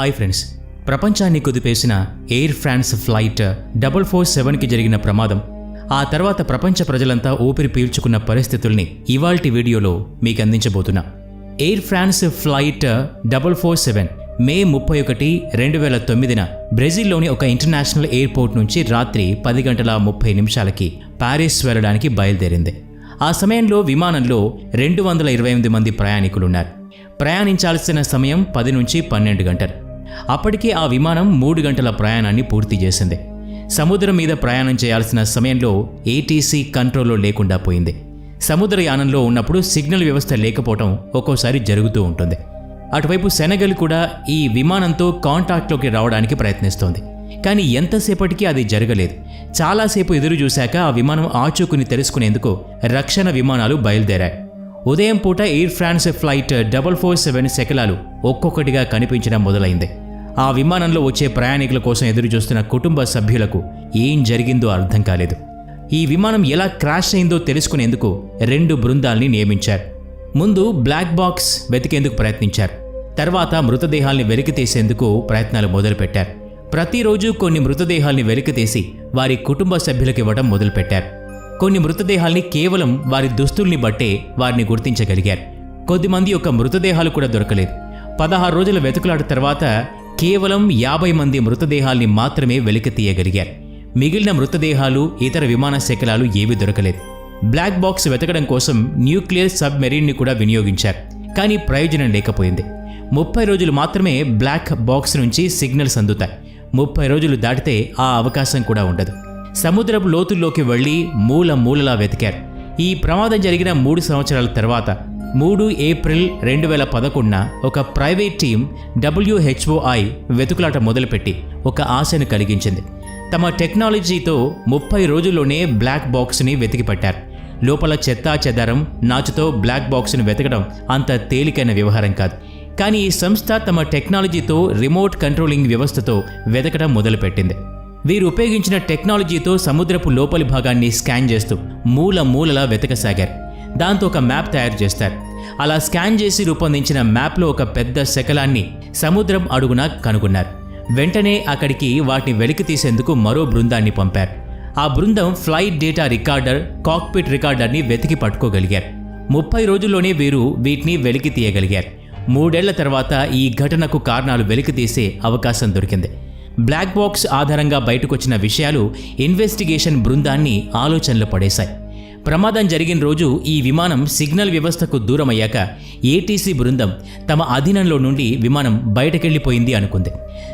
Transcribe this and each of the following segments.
Hi friends. ప్రపంచాన్ని కుదిపేసిన Air France flight double four సెవెన్కి జరిగిన ప్రమాదం. ఆ తర్వాత ప్రపంచ ప్రజలంతా ఊపిరి పీల్చుకున్న పరిస్థితుల్ని ఇవాల్టి వీడియోలో మీకు అందించబోతున్నా Air France flight double four seven May ముప్పై ఒకటి రెండు వేల తొమ్మిదిన బ్రెజిల్లోని ఒక ఇంటర్నేషనల్ ఎయిర్పోర్ట్ నుంచి రాత్రి పది గంటల ముప్పై నిమిషాలకి ప్యారిస్ వెళ్ళడానికి బయలుదేరింది. ఆ సమయంలో విమానంలో రెండు వందల ఇరవై ఎనిమిది మంది ప్రయాణికులున్నారు. ప్రయాణించాల్సిన సమయం పది నుంచి పన్నెండు గంటలు. అప్పటికే ఆ విమానం మూడు గంటల ప్రయాణాన్ని పూర్తి చేసింది. సముద్రం మీద ప్రయాణం చేయాల్సిన సమయంలో ఏటీసీ కంట్రోల్లో లేకుండా పోయింది. సముద్రయానంలో ఉన్నప్పుడు సిగ్నల్ వ్యవస్థ లేకపోవడం ఒక్కోసారి జరుగుతూ ఉంటుంది. అటువైపు సెనగల్ కూడా ఈ విమానంతో కాంటాక్ట్లోకి రావడానికి ప్రయత్నిస్తోంది. కానీ ఎంతసేపటికి అది జరగలేదు. చాలాసేపు ఎదురు చూశాక ఆ విమానం ఆచూకుని తెలుసుకునేందుకు రక్షణ విమానాలు బయలుదేరాయి. ఉదయం పూట Air France flight double four seven శకలాలు ఒక్కొక్కటిగా కనిపించడం మొదలైంది. ఆ విమానంలో వచ్చే ప్రయాణికుల కోసం ఎదురుచూస్తున్న కుటుంబ సభ్యులకు ఏం జరిగిందో అర్థం కాలేదు. ఈ విమానం ఎలా క్రాష్ అయిందో తెలుసుకునేందుకు రెండు బృందాల్ని నియమించారు. ముందు బ్లాక్ బాక్స్ వెతికేందుకు ప్రయత్నించారు. తర్వాత మృతదేహాల్ని వెలికితీసేందుకు ప్రయత్నాలు మొదలుపెట్టారు. ప్రతిరోజు కొన్ని మృతదేహాల్ని వెలికితీసి వారి కుటుంబ సభ్యులకు ఇవ్వడం మొదలుపెట్టారు. కొన్ని మృతదేహాల్ని కేవలం వారి దుస్తుల్ని బట్టే వారిని గుర్తించగలిగారు. కొద్దిమంది యొక్క మృతదేహాలు కూడా దొరకలేదు. పదహారు రోజుల వెతుకులాట తర్వాత కేవలం యాభై మంది మృతదేహాల్ని మాత్రమే వెలికి తీయగలిగారు. మిగిలిన మృతదేహాలు ఇతర విమాన శకలాలు ఏవీ దొరకలేదు. బ్లాక్ బాక్స్ వెతకడం కోసం న్యూక్లియర్ సబ్మెరీన్ని కూడా వినియోగించారు కానీ ప్రయోజనం లేకపోయింది. ముప్పై రోజులు మాత్రమే బ్లాక్ బాక్స్ నుంచి సిగ్నల్స్ అందుతాయి. ముప్పై రోజులు దాటితే ఆ అవకాశం కూడా ఉండదు. సముద్రపు లోతుల్లోకి వెళ్ళి మూల మూలలా వెతికారు. ఈ ప్రమాదం జరిగిన మూడు సంవత్సరాల తర్వాత మూడు ఏప్రిల్ రెండు వేల పదకొండున ఒక ప్రైవేట్ టీం డబ్ల్యూహెచ్ఓఐ వెతుకులాట మొదలుపెట్టి ఒక ఆశను కలిగించింది. తమ టెక్నాలజీతో ముప్పై రోజుల్లోనే బ్లాక్ బాక్స్ని వెతికిపట్టారు లోపల చెత్తా చెదారం నాచుతో బ్లాక్ బాక్స్ని వెతకడం అంత తేలికైన వ్యవహారం కాదు. కానీ ఈ సంస్థ తమ టెక్నాలజీతో రిమోట్ కంట్రోలింగ్ వ్యవస్థతో వెతకడం మొదలుపెట్టింది. వీరు ఉపయోగించిన టెక్నాలజీతో సముద్రపు లోపలి భాగాన్ని స్కాన్ చేస్తూ మూల మూలలా వెతకసాగారు. దాంతో ఒక మ్యాప్ తయారు చేస్తారు. అలా స్కాన్ చేసి రూపొందించిన మ్యాప్లో ఒక పెద్ద శకలాన్ని సముద్రం అడుగున కనుగొన్నారు. వెంటనే అక్కడికి వాటిని వెలికి తీసేందుకు మరో బృందాన్ని పంపారు. ఆ బృందం ఫ్లైట్ డేటా రికార్డర్ కాక్పిట్ రికార్డర్ని వెతికి పట్టుకోగలిగారు. ముప్పై రోజుల్లోనే వీరు వీటిని వెలికి తీయగలిగారు. మూడేళ్ళ తర్వాత ఈ ఘటనకు కారణాలు వెలికి తీసే అవకాశం దొరికింది. బ్లాక్ బాక్స్ ఆధారంగా బయటకొచ్చిన విషయాలు ఇన్వెస్టిగేషన్ బృందాన్ని ఆలోచనలు పడేశాయి. ప్రమాదం జరిగిన రోజు ఈ విమానం సిగ్నల్ వ్యవస్థకు దూరమయ్యాక ఏటీసీ బృందం తమ అధీనంలో నుండి విమానం బయటకెళ్ళిపోయింది అనుకుంది.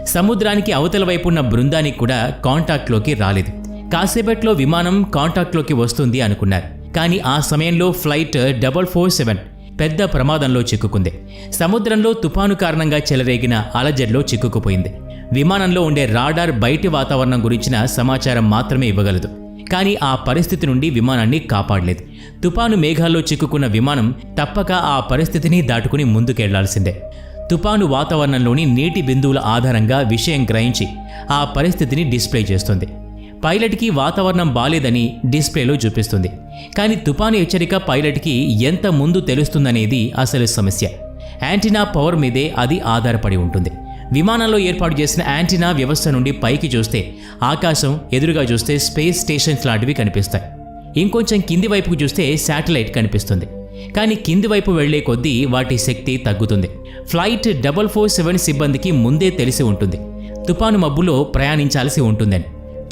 సముద్రానికి అవతల వైపు ఉన్న బృందానికి కూడా కాంటాక్ట్లోకి రాలేదు. కాసేపట్లో విమానం కాంటాక్ట్లోకి వస్తుంది అనుకున్నారు. కానీ ఆ సమయంలో ఫ్లైట్ డబల్ ఫోర్ సెవెన్ పెద్ద ప్రమాదంలో చిక్కుకుంది. సముద్రంలో తుపాను కారణంగా చెలరేగిన అలజడిలో చిక్కుకుపోయింది. విమానంలో ఉండే రాడార్ బయటి వాతావరణం గురించిన సమాచారం మాత్రమే ఇవ్వగలదు. కానీ ఆ పరిస్థితి నుండి విమానాన్ని కాపాడలేదు. తుపాను మేఘాల్లో చిక్కుకున్న విమానం తప్పక ఆ పరిస్థితిని దాటుకుని ముందుకెళ్ళాల్సిందే. తుపాను వాతావరణంలోని నీటి బిందువుల ఆధారంగా విషయం గ్రహించి ఆ పరిస్థితిని డిస్ప్లే చేస్తుంది. పైలట్కి వాతావరణం బాలేదని డిస్ప్లేలో చూపిస్తుంది. కానీ తుపాను హెచ్చరిక పైలట్కి ఎంత ముందు తెలుస్తుందనేది అసలు సమస్య. యాంటీనా పవర్ మీదే అది ఆధారపడి ఉంటుంది. విమానంలో ఏర్పాటు చేసిన యాంటీనా వ్యవస్థ నుండి పైకి చూస్తే ఆకాశం ఎదురుగా చూస్తే స్పేస్ స్టేషన్స్ లాంటివి కనిపిస్తాయి. ఇంకొంచెం కింది వైపుకు చూస్తే శాటిలైట్ కనిపిస్తుంది. కానీ కింది వైపు వెళ్ళే కొద్దీ వాటి శక్తి తగ్గుతుంది. ఫ్లైట్ డబల్ ఫోర్ సెవెన్ సిబ్బందికి ముందే తెలిసి ఉంటుంది. తుపాను మబ్బులో ప్రయాణించాల్సి ఉంటుందని.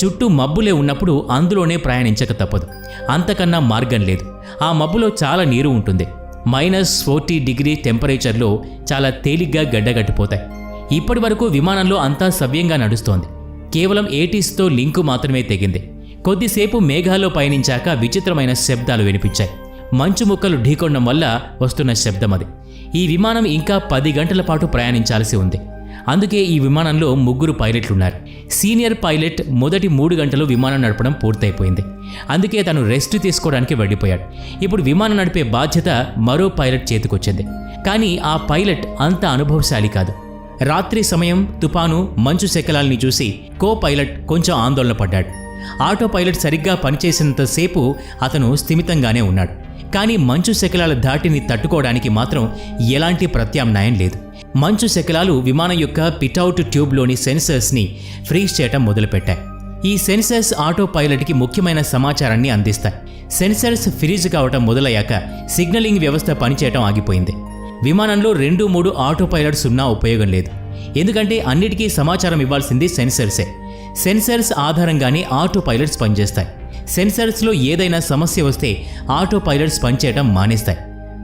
చుట్టూ మబ్బులే ఉన్నప్పుడు అందులోనే ప్రయాణించక తప్పదు. అంతకన్నా మార్గం లేదు. ఆ మబ్బులో చాలా నీరు ఉంటుంది. మైనస్ ఫోర్టీ డిగ్రీ టెంపరేచర్లో చాలా తేలిగ్గా గడ్డగట్టిపోతాయి. ఇప్పటి వరకు విమానంలో అంతా సవ్యంగా నడుస్తోంది. కేవలం ఏటీస్తో లింకు మాత్రమే తెగింది. కొద్దిసేపు మేఘాల్లో పయనించాక విచిత్రమైన శబ్దాలు వినిపించాయి. మంచు ముక్కలు ఢీకొనడం వల్ల వస్తున్న శబ్దం అది. ఈ విమానం ఇంకా పది గంటల పాటు ప్రయాణించాల్సి ఉంది. అందుకే ఈ విమానంలో ముగ్గురు పైలట్లున్నారు. సీనియర్ పైలట్ మొదటి మూడు గంటలు విమానం నడపడం పూర్తయిపోయింది. అందుకే తను రెస్ట్ తీసుకోవడానికి వెళ్ళిపోయాడు. ఇప్పుడు విమానం నడిపే బాధ్యత మరో పైలట్ చేతికొచ్చింది. కానీ ఆ పైలట్ అంత అనుభవశాలి కాదు. రాత్రి సమయం తుపాను మంచు శకలాల్ని చూసి కో పైలట్ కొంచెం ఆందోళన పడ్డాడు. ఆటో పైలట్ సరిగ్గా పనిచేసినంతసేపు అతను స్థిమితంగానే ఉన్నాడు. కానీ మంచు శకలాల ధాటిని తట్టుకోవడానికి మాత్రం ఎలాంటి ప్రత్యామ్నాయం లేదు. మంచు శకలాలు విమానం యొక్క పిటౌట్ ట్యూబ్లోని సెన్సర్స్ని ఫ్రీజ్ చేయటం మొదలుపెట్టాయి. ఈ సెన్సర్స్ ఆటో పైలట్కి ముఖ్యమైన సమాచారాన్ని అందిస్తాయి. సెన్సర్స్ ఫ్రీజ్ కావటం మొదలయ్యాక సిగ్నలింగ్ వ్యవస్థ పనిచేయటం ఆగిపోయింది. విమానంలో రెండు మూడు ఆటో పైలట్స్ ఉన్నా ఉపయోగం లేదు. ఎందుకంటే అన్నిటికీ సమాచారం ఇవ్వాల్సింది సెన్సర్సే. సెన్సర్స్ ఆధారంగానే ఆటో పైలట్స్ పనిచేస్తాయి. సెన్సర్స్లో ఏదైనా సమస్య వస్తే ఆటో పైలట్స్ పనిచేయటం మానేస్తాయి.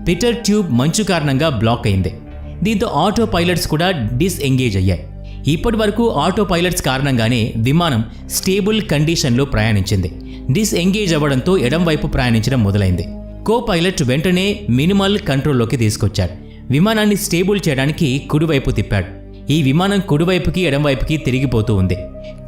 పిటర్ ట్యూబ్ మంచు కారణంగా బ్లాక్ అయింది. దీంతో ఆటో పైలట్స్ కూడా డిస్ఎంగేజ్ అయ్యాయి. ఇప్పటి వరకు ఆటో పైలట్స్ కారణంగానే విమానం స్టేబుల్ కండిషన్లో ప్రయాణించింది. డిస్ఎంగేజ్ అవ్వడంతో ఎడం వైపు ప్రయాణించడం మొదలైంది. కో పైలట్ వెంటనే మినిమల్ కంట్రోల్లోకి తీసుకొచ్చాడు. విమానాన్ని స్టేబుల్ చేయడానికి కుడివైపు తిప్పాడు. ఈ విమానం కుడివైపుకి ఎడంవైపుకి తిరిగిపోతూ ఉంది.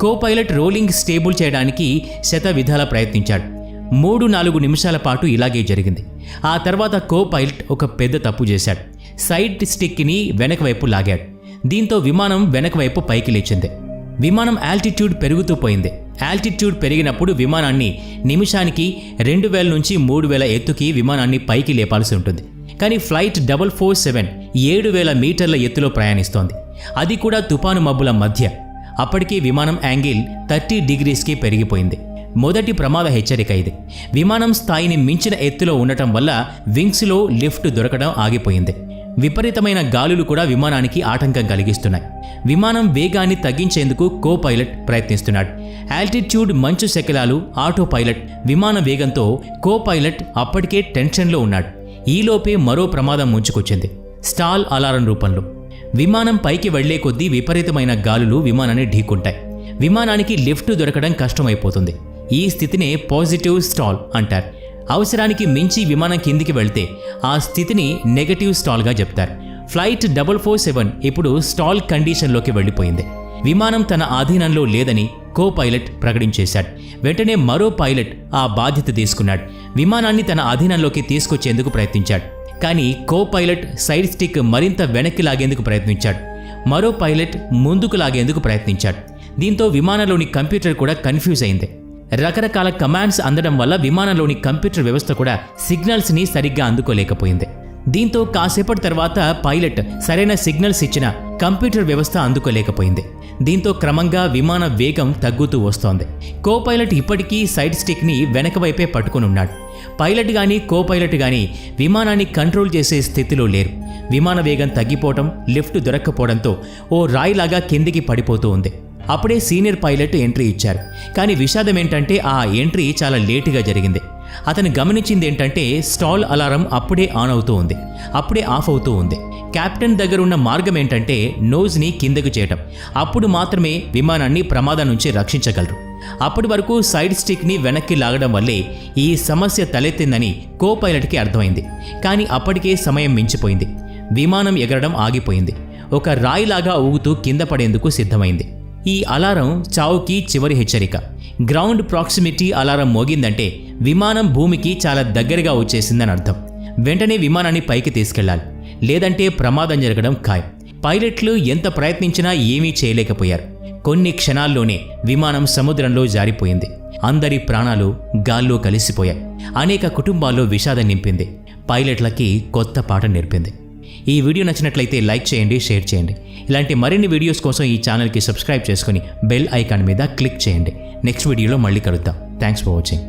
కో పైలట్ రోలింగ్ స్టేబుల్ చేయడానికి శత విధాల ప్రయత్నించాడు. మూడు నాలుగు నిమిషాల పాటు ఇలాగే జరిగింది. ఆ తర్వాత కో పైలట్ ఒక పెద్ద తప్పు చేశాడు. సైడ్ స్టిక్ని వెనక వైపు లాగాడు. దీంతో విమానం వెనక వైపు పైకి లేచింది. విమానం ఆల్టిట్యూడ్ పెరుగుతూ పోయింది. ఆల్టిట్యూడ్ పెరిగినప్పుడు విమానాన్ని నిమిషానికి రెండు వేల నుంచి మూడు వేల ఎత్తుకి విమానాన్ని పైకి లేపాల్సి ఉంటుంది. కానీ ఫ్లైట్ డబల్ ఫోర్ సెవెన్ ఏడు వేల మీటర్ల ఎత్తులో ప్రయాణిస్తోంది. అది కూడా తుపాను మబ్బుల మధ్య. అప్పటికీ విమానం యాంగిల్ థర్టీ డిగ్రీస్కి పెరిగిపోయింది. మొదటి ప్రమాద హెచ్చరిక ఇది. విమానం స్థాయిని మించిన ఎత్తులో ఉండటం వల్ల వింగ్స్లో లిఫ్ట్ దొరకడం ఆగిపోయింది. విపరీతమైన గాలులు కూడా విమానానికి ఆటంకం కలిగిస్తున్నాయి. విమానం వేగాన్ని తగ్గించేందుకు కో పైలట్ ప్రయత్నిస్తున్నాడు. ఆల్టిట్యూడ్ మంచు శకలాలు ఆటో పైలట్ విమాన వేగంతో కో పైలట్ అప్పటికే టెన్షన్లో ఉన్నాడు. ఈలోపే మరో ప్రమాదం ముంచుకొచ్చింది. స్టాల్ అలారం రూపంలో. విమానం పైకి వెళ్ళే కొద్దీ విపరీతమైన గాలులు విమానాన్ని ఢీకుంటాయి. విమానానికి లిఫ్ట్ దొరకడం కష్టమైపోతుంది. ఈ స్థితినే పాజిటివ్ స్టాల్ అంటారు. అవసరానికి మించి విమానం కిందికి వెళ్తే ఆ స్థితిని నెగటివ్ స్టాల్గా చెప్తారు. ఫ్లైట్ డబల్ ఫోర్ సెవెన్ ఇప్పుడు స్టాల్ కండిషన్లోకి వెళ్ళిపోయింది. విమానం తన ఆధీనంలో లేదని కో పైలట్ ప్రకటించేశాడు. వెంటనే మరో పైలట్ ఆ బాధ్యత తీసుకున్నాడు. విమానాన్ని తన ఆధీనంలోకి తీసుకొచ్చేందుకు ప్రయత్నించాడు. కానీ కో పైలట్ సైడ్ స్టిక్ మరింత వెనక్కి లాగేందుకు ప్రయత్నించాడు. మరో పైలట్ ముందుకు లాగేందుకు ప్రయత్నించాడు. దీంతో విమానంలోని కంప్యూటర్ కూడా కన్ఫ్యూజ్ అయింది. రకరకాల కమాండ్స్ అందడం వల్ల విమానంలోని కంప్యూటర్ వ్యవస్థ కూడా సిగ్నల్స్ని సరిగ్గా అందుకోలేకపోయింది. దీంతో కాసేపటి తర్వాత పైలట్ సరైన సిగ్నల్స్ ఇచ్చిన కంప్యూటర్ వ్యవస్థ అందుకోలేకపోయింది. దీంతో క్రమంగా విమాన వేగం తగ్గుతూ వస్తోంది. కో పైలట్ ఇప్పటికీ సైడ్ స్టిక్ని వెనక వైపే పట్టుకుని ఉన్నాడు. పైలట్ కానీ కో పైలట్ కానీ విమానాన్ని కంట్రోల్ చేసే స్థితిలో లేరు. విమాన వేగం తగ్గిపోవడం లిఫ్ట్ దొరక్కపోవడంతో ఓ రాయిలాగా కిందికి పడిపోతూ ఉంది. అప్పుడే సీనియర్ పైలట్ ఎంట్రీ ఇచ్చారు. కానీ విషాదం ఏంటంటే ఆ ఎంట్రీ చాలా లేటుగా జరిగింది. అతను గమనించింది ఏంటంటే స్టాల్ అలారం అప్పుడే ఆన్ అవుతూ ఉంది. అప్పుడే ఆఫ్ అవుతూ ఉంది. కెప్టెన్ దగ్గర ఉన్న మార్గం ఏంటంటే నోజ్ని కిందకు చేయటం. అప్పుడు మాత్రమే విమానాన్ని ప్రమాదం నుంచి రక్షించగలరు. అప్పటి వరకు సైడ్ స్టిక్ని వెనక్కి లాగడం వల్లే ఈ సమస్య తలెత్తిందని కో పైలట్కి అర్థమైంది. కానీ అప్పటికే సమయం మించిపోయింది. విమానం ఎగరడం ఆగిపోయింది. ఒక రాయిలాగా ఊగుతూ కింద పడేందుకు సిద్ధమైంది. ఈ అలారం చావుకి చివరి హెచ్చరిక. గ్రౌండ్ ప్రాక్సిమిటీ అలారం మోగిందంటే విమానం భూమికి చాలా దగ్గరగా వచ్చేసిందని అర్థం. వెంటనే విమానాన్ని పైకి తీసుకెళ్ళాలి లేదంటే ప్రమాదం జరగడం ఖాయం. పైలట్లు ఎంత ప్రయత్నించినా ఏమీ చేయలేకపోయారు. కొన్ని క్షణాల్లోనే విమానం సముద్రంలో జారిపోయింది. అందరి ప్రాణాలు గాల్లో కలిసిపోయాయి. అనేక కుటుంబాల్లో విషాదం నింపింది. పైలట్లకి కొత్త పాట నేర్పింది. ఈ వీడియో నచ్చినట్లయితే లైక్ చేయండి షేర్ చేయండి. ఇలాంటి మరిన్ని వీడియోస్ కోసం ఈ ఛానల్కి సబ్స్క్రైబ్ చేసుకుని బెల్ ఐకాన్ మీద క్లిక్ చేయండి. నెక్స్ట్ వీడియోలో మళ్ళీ కలుద్దాం. Thanks for watching.